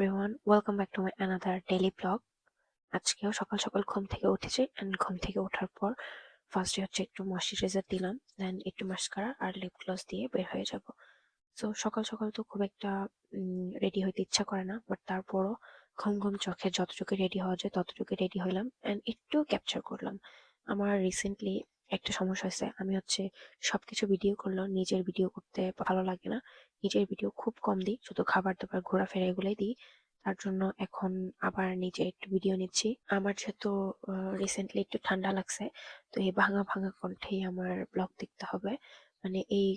Welcome back to my another daily blog আজকেও সকাল সকাল ঘুম থেকে উঠেছি অ্যান্ড ঘুম থেকে ওঠার পর ফার্স্টে হচ্ছে একটু ময়শ্চারাইজার দিলাম দেন একটু মাস্কারা আর লিপ গ্লস দিয়ে বের হয়ে যাব। সো সকাল সকাল তো খুব একটা রেডি হইতে ইচ্ছা করে না বাট তারপরও ঘুম ঘুম চোখে যতটুকু রেডি হওয়া যায় ততটুকু রেডি হইলাম অ্যান্ড একটু ক্যাপচার করলাম। আমার রিসেন্টলি একটা সমস্যা হয়েছে। আমি হচ্ছে সবকিছু ভিডিও করলেও নিজের ভিডিও করতে ভালো লাগে না। নিজের ভিডিও খুব কম দিই। শুধু খাবার দাবার ঘোরাফেরা এগুলোই দিই। তার জন্য এখন আবার নিজে একটু ভিডিও নিচ্ছি। আমার যেহেতু রিসেন্টলি একটু ঠান্ডা লাগছে, তো এই ভাঙা ভাঙা কণ্ঠেই আমার ব্লগ দেখতে হবে। মানে এই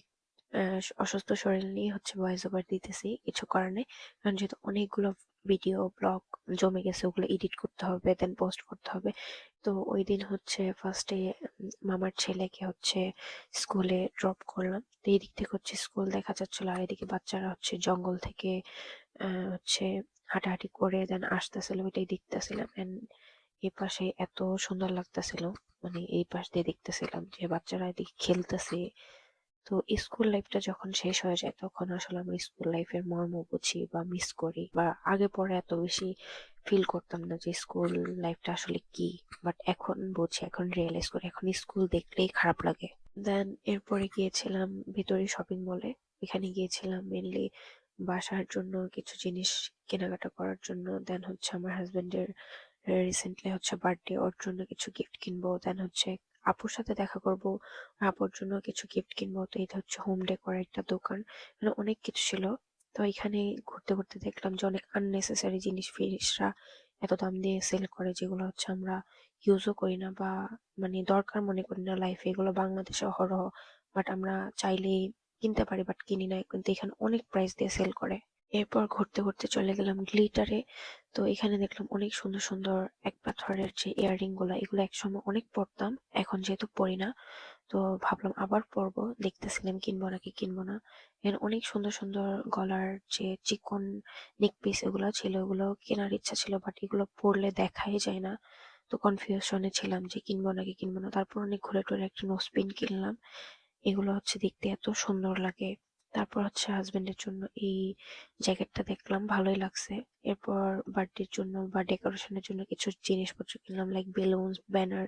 অসুস্থ শরীর নিয়ে হচ্ছে ভয়েস ওভার দিতেছি, কিছু কারণে কারণ যেহেতু অনেকগুলো ভিডিও ব্লগ জমে গেছে, ওগুলো এডিট করতে হবে দেন পোস্ট করতে হবে। তো ওই দিন হচ্ছে ফার্স্টে মামার ছেলেকে হচ্ছে স্কুলে ড্রপ করলাম। তো এই দিক থেকে হচ্ছে স্কুল দেখা যাচ্ছিল, আর এদিকে বাচ্চারা হচ্ছে জঙ্গল থেকে হচ্ছে হাঁটাহাঁটি করে দেন আসতেছিল, ওইটাই দেখতেছিলাম। এন্ড এই পাশে এত সুন্দর লাগতেছিল মানে এই পাশ দিয়ে দেখতেছিলাম যে বাচ্চারা এদিকে খেলতেছে। তো স্কুল লাইফটা যখন শেষ হয়ে যায়, তখন আসলে আমি স্কুল লাইফের মর্ম বুঝি বা মিস করি বা আগে পরে এত বেশি ফিল করতাম না যে স্কুল লাইফটা আসলে কি। বাট এখন বুঝি, এখন রিয়েলাইজ করি, এখন স্কুল দেখলেই খারাপ লাগে। দেন এরপরে গিয়েছিলাম ভিতরে শপিং মলে এখানে গিয়েছিলাম মেনলি বাসার জন্য, কিছু জিনিস কেনাকাটা করার জন্য। দেন হচ্ছে আমার হাজবেন্ডের রিসেন্টলি হচ্ছে বার্থডে ওর জন্য কিছু গিফট কিনবো। দেন হচ্ছে আপুর সাথে দেখা করব। আপুর জন্য কিছু গিফট কিনবো। তো এটা হচ্ছে হোম ডেকোর একটা দোকান। মানে অনেক কিছু ছিল। তো এখানে ঘুরতে ঘুরতে দেখলাম যে অনেক আননেসেসারি জিনিস ফিনিশরা এত দাম দিয়ে সেল করে, যেগুলো হচ্ছে আমরা ইউজও করি না বা মানে দরকার মনে করি না লাইফে এগুলো বাংলাদেশে অহরহ বাট আমরা চাইলেই কিনতে পারি বাট কিনি না। কিন্তু এখানে অনেক প্রাইস দিয়ে সেল করে। এরপর ঘুরতে ঘুরতে চলে গেলাম গ্লিটারে তো এখানে দেখলাম অনেক সুন্দর সুন্দর এক পাথরের যে ইয়াররিংগুলা, এগুলো একসময় অনেক পরতাম, এখন যেহেতু পরি না, তো ভাবলাম আবার পরবো, দেখতেছিলাম কিনবো নাকি কিনবো না। এখানে অনেক সুন্দর সুন্দর গলার যে চিকন নেক পিস এগুলো ছিল ওগুলো কেনার ইচ্ছা ছিল বাট এগুলো পরলে দেখাই যায় না। তো কনফিউশনে ছিলাম যে কিনবো নাকি কিনবো না। তারপর অনেক ঘুরে টুরে একটা নোসপিন কিনলাম। এগুলো হচ্ছে দেখতে এত সুন্দর লাগে। তারপর হচ্ছে হাজবেন্ডের জন্য এই জ্যাকেটটা দেখলাম, ভালোই লাগছে। এরপর বার্থডের জন্য বা ডেকোরেশনের জন্য কিছু জিনিসপত্র কিনলাম লাইক বেলুনস ব্যানার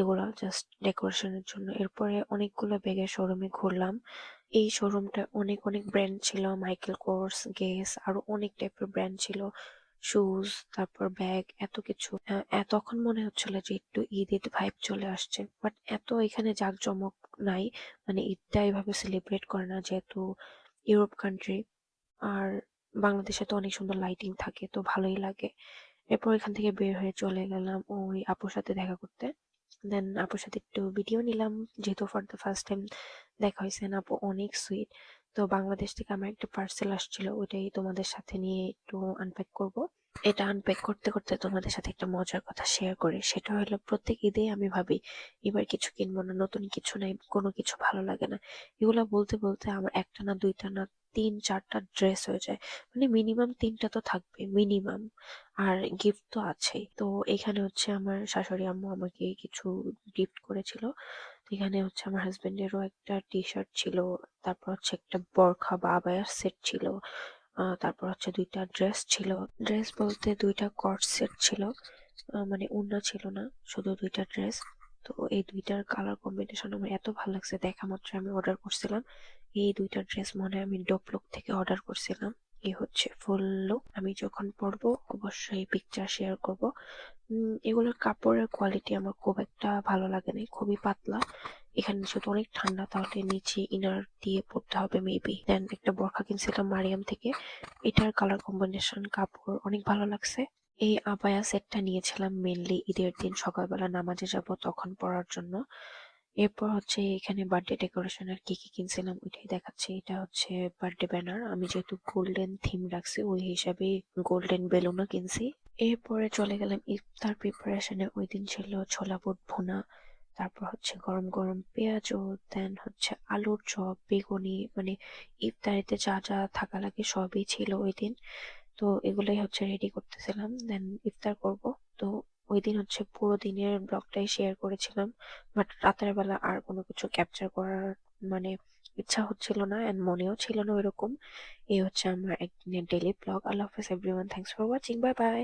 এগুলো জাস্ট ডেকোরেশনের জন্য। এরপরে অনেকগুলো ব্যাগের শোরুমে ঘুরলাম। এই শোরুমটা অনেক অনেক ব্র্যান্ড ছিল মাইকেল কোর্স গেস আরও অনেক টাইপের ব্র্যান্ড ছিল। শুজ তারপর ব্যাগ এত কিছু। তখন মনে হচ্ছিল যে একটু ঈদ ঈদ ভাইব চলে আসছে বাট এত এখানে জাঁকজমক নাই। মানে ঈদটা এভাবে সেলিব্রেট করে না যেহেতু ইউরোপ কান্ট্রি আর বাংলাদেশে তো অনেক সুন্দর লাইটিং থাকে, তো ভালোই লাগে। এরপর এখান থেকে বের হয়ে চলে গেলাম ওই আপুর সাথে দেখা করতে। দেন আপুর সাথে একটু ভিডিও নিলাম, যেহেতু ফর দ্য ফার্স্ট টাইম দেখা হয়েছে আপু অনেক সুইট তো বাংলাদেশ থেকে আমার একটা পার্সেল আসছিল, ওইটাই তোমাদের সাথে নিয়ে একটু আনপ্যাক করব। এটা আনপ্যাক করতে করতে তোমাদের সাথে একটা মজার কথা শেয়ার করি। সেটা হলো, প্রত্যেক ঈদে আমি ভাবি, এবার কিছু কিনবো না, নতুন কিছু নাই, কোনো কিছু ভালো লাগে না। এগুলা বলতে বলতে আমার একটা না, দুইটা না, তিন, চারটা ড্রেস হয়ে যায়। মানে মিনিমাম তিনটা তো থাকবে মিনিমাম আর গিফট তো আছেই। তো এখানে হচ্ছে আমার শাশুড়ি আম্মু আমাকে কিছু গিফট করেছিল। এখানে হচ্ছে আমার হাজবেন্ডেরও একটা টি শার্ট ছিল, তারপর হচ্ছে একটা বরখা বা আবায়ার সেট ছিল। তারপর হচ্ছে দুইটা ড্রেস ছিল। ড্রেস বলতে দুইটা কট সেট ছিল। মানে উন্না ছিল না, শুধু দুইটা ড্রেস তো এই দুইটার কালার কম্বিনেশন আমার এত ভালো লাগছে দেখা মাত্র আমি অর্ডার করছিলাম। এই দুইটা ড্রেস মনে আমি ডোপলুক থেকে অর্ডার করছিলাম। এই হচ্ছে ফুল লুক আমি যখন পরবো, অবশ্যই পিকচার শেয়ার করব। এগুলোর কাপড়ের কোয়ালিটি আমার খুব একটা ভালো লাগে না খুবই পাতলা। এখানে যেহেতু অনেক ঠান্ডা, তাহলে নিচে ইনার দিয়ে পড়তে হবে মেবি দেন একটা বরখা কিনছিলাম মারিয়াম থেকে। এটার কালার কম্বিনেশন কাপড় অনেক ভালো লাগছে। এই আবায়া সেটটা নিয়েছিলাম মেনলি ঈদের দিন সকালবেলা নামাজে যাব তখন পরার জন্য। এরপর হচ্ছে এখানে বার্থডে ডেকোরেশন আর কি কি কিনছিলাম ওইটাই দেখাচ্ছে। এটা হচ্ছে বার্থডে ব্যানার আমি যেহেতু গোল্ডেন থিম রাখছি, ওই হিসাবে গোল্ডেন বেলুনও কিনছি। এরপরে চলে গেলাম ইফতার প্রিপারেশনে ওই দিন ছিল ছোলা বুট ভুনা। তারপর হচ্ছে গরম গরম পেঁয়াজও দেন হচ্ছে আলুর চপ, বেগুনি মানে ইফতারিতে যা যা থাকা লাগে সবই ছিল ওই দিন। তো এগুলোই হচ্ছে রেডি করতেছিলাম দেন ইফতার করব। তো ওই দিন হচ্ছে পুরো দিনের ব্লগটাই শেয়ার করেছিলাম বাট রাতের বেলা আর কোনো কিছু ক্যাপচার করার মানে ইচ্ছা হচ্ছিল না অ্যান্ড মনেও ছিল না ওইরকম। এই হচ্ছে আমার একদিনের ডেলি ব্লগ আল্লাহ হাফেজ everyone thanks for watching bye bye